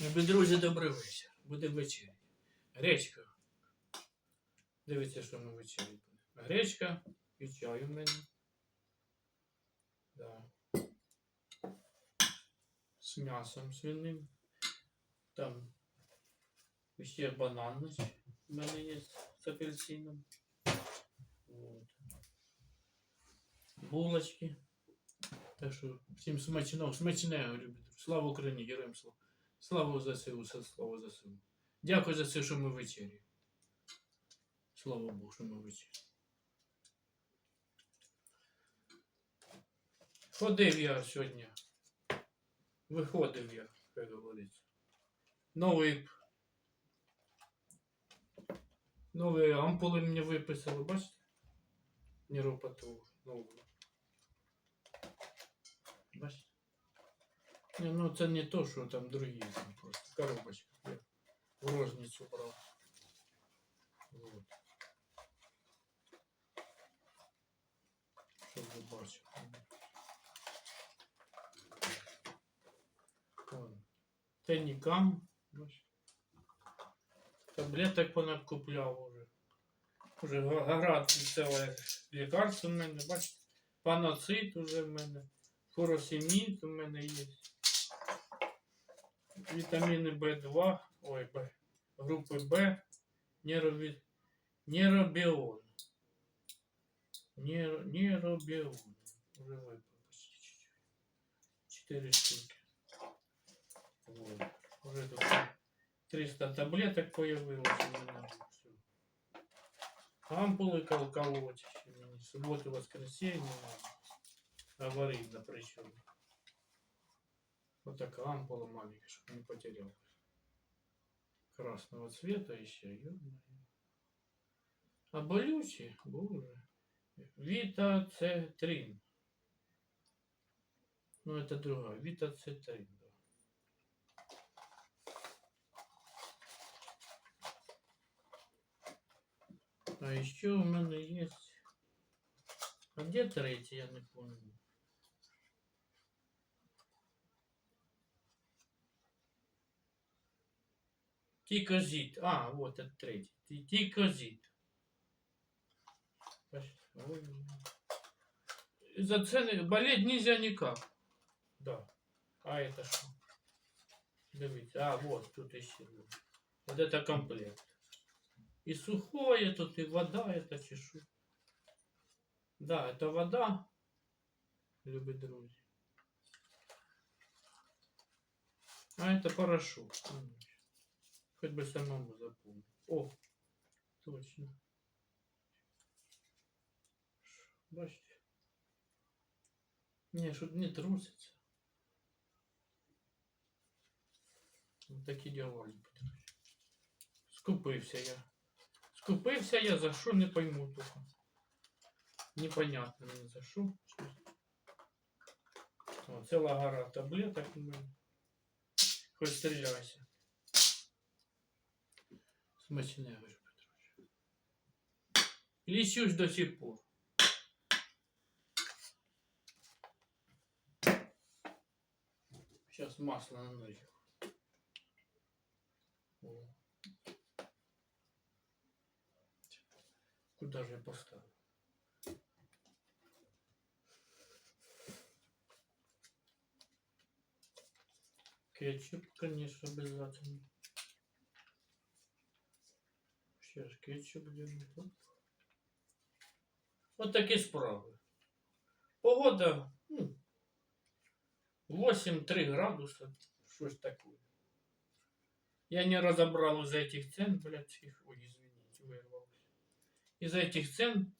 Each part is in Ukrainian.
Любі друзі, добрий вечір. Буде вечеря. Гречка. Дивіться, що ми вечерять будемо. Гречка і чай у мене. Да. З м'ясом свиним. Там ще банан у мене є з апельсином. Вот. Булочки. Так що всім смачного, смачного, любі. Слава Україні, героям слава. Слава ЗСУ, слава ЗСУ. Дякую за це, що ми вечері. Слава Богу, що ми вечері. Ходив я сьогодні. Виходив я, як говориться. Новий. Нові ампули мені виписали, бачите? Нейропату нову. Бачите? Не, ну це не то, що там другі, там просто коробочка. Я в розницю брав. Вот. Щоб ви бачили. Тенікам. Таблеток понакупляв уже. Уже град ціле лікарство в мене, бачите? Паноцит уже в мене. Фуросемід у мене є. Вітаміни В2, ой, Б, групи Б, нейрові... нейробіон. Нейро... Нейробіон. Уже випив почти чуть-чуть. Чотири штуки. Вот. Уже тут 300 таблеток появилось у меня. Всё. Ампулы кол колоть. еще мне. Субботу, воскресенье надо. Аварийно причем. Вот такая ампула маленькая, чтобы не потерял. Красного цвета еще, ё-моё. А болючие, боже. Витацетрин. Ну, это другая. Витацетрин. А еще у меня есть... А где третий, я не помню. Тикозит. А, вот это третий. Ти- Тикозит. Ой. За цены болеть нельзя никак. Да. А это что? Дивіться. А, вот тут еще. Вот это комплект. И сухое тут, и вода это чешу. Да, это вода. Любі друзі. А это порошок. Хоть бы самому запомнить. О, точно. Бачите? Не, щоб не труситься. Ось такі діла, любі. Скупився я. Скупився я за що не пойму только. Непонятно мені за що. О, ціла гора таблеток у мене. Хоч стріляйся. Смачне, Ігор Петрович. Лічусь до сих пор. Сейчас масло на. О. Куда же я поставил? Кетчуп, конечно, обязательно. Сейчас кетчуп где-нибудь. Вот такі справи. Погода, ну, 8-3 градуса, щось таке. Я не разобрал из-за этих цен, блядь, их, ой, извините, вырвался. Из-за этих цен,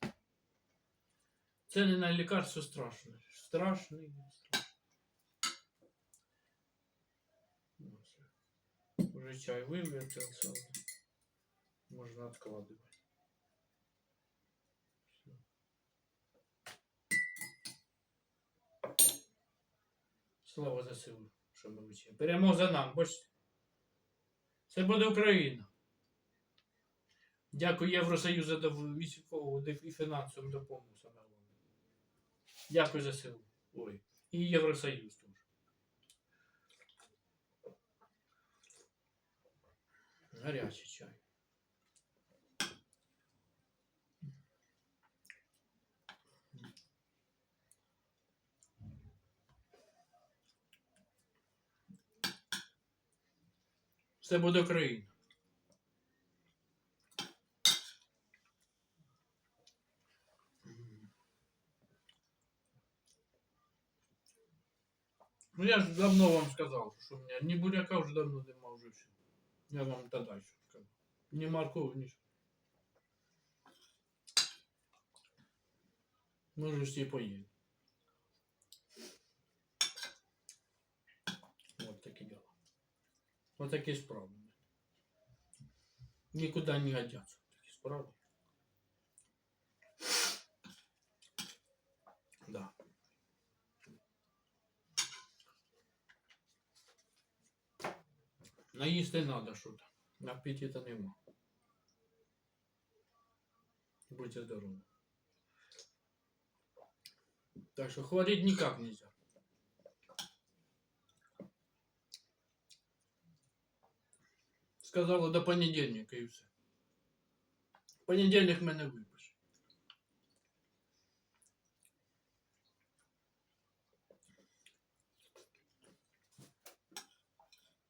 цены на лекарства страшные. Страшные. Ну, всё. Уже чай вывертелся. Можно откладывать. Всё. Слава ЗСУ, що ми вчимо. Перемога за нам, бачите? Це буде Україна. Дякую Євросоюзу за військову і фінансову допомогу. Дякую за силу. Ой. І Євросоюз теж. Гарячий чай. Це буде країна. Ну я же давно вам сказал, что у меня ни буряка уже давно нема уже все. Я вам тогда еще сказал. Ни моркови, ничего. Мы уже все Вот такие справы. Никуда не годятся. Такие справы. Да. Наїсти надо что-то. Аппетита нема. Будьте здоровы. Так что хвореть никак нельзя. Сказала до понедельника і все. В понедельник мене випише.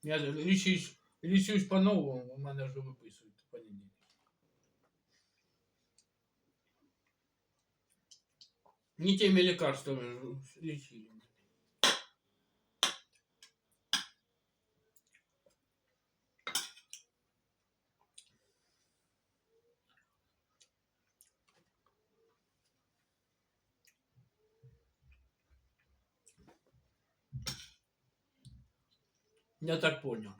Я лічусь, лічусь по-новому, у мене вже виписують в понедельник. Не теми лекарствами лечили. Я так понял.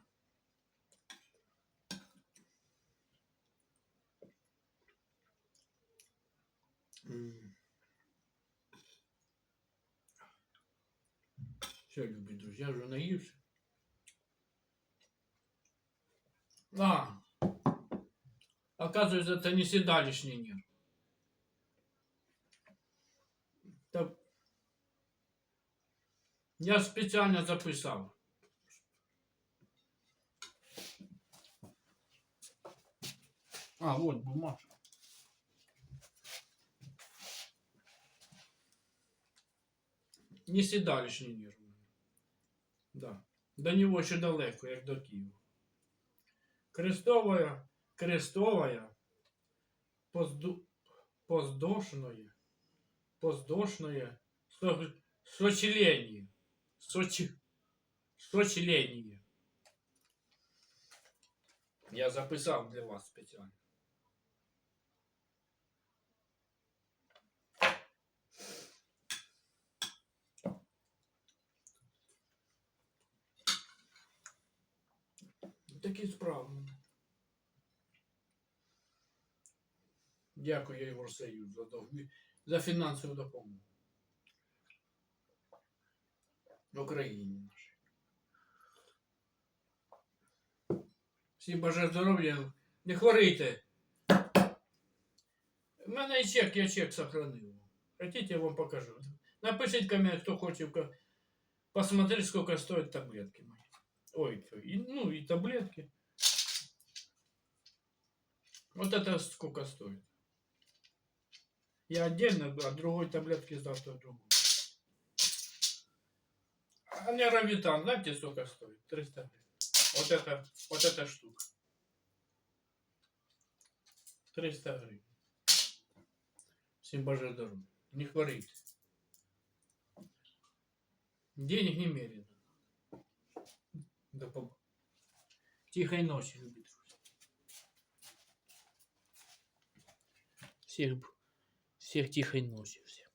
Все, любые друзья, уже наелся. А, оказывается, это не седалищный нерв. Так, я специально записал. А, вот бумажка. Не сідалішній нерв. Да. До нього ще далеко, як до Києва. Крестовая, крестовая, позду, поздошное, поздошное, со, сочленение, сочи, сочленение. Я записав для вас спеціально. Такі справи. Дякую Євросоюзу за, за фінансову допомогу. Україні нашій. Всім бажаю здоров'я. Не хворійте. У мене і чек, я чек сохранив. Хотите, я вам покажу. Напишіть коммент, кто хочет ка- посмотреть, сколько стоят таблетки мои. Ой, и, ну и таблетки. Вот это сколько стоит. Я отдельно, а другой таблетки завтра другую. А неровитан, знаете, сколько стоит? 300 гривен. Вот это, вот эта штука. 300 гривен. Всем божьего здоровья. Не хворите. Денег немерено. До поб... ночі, любі любит друзья. Всех, всех ночі. ночи.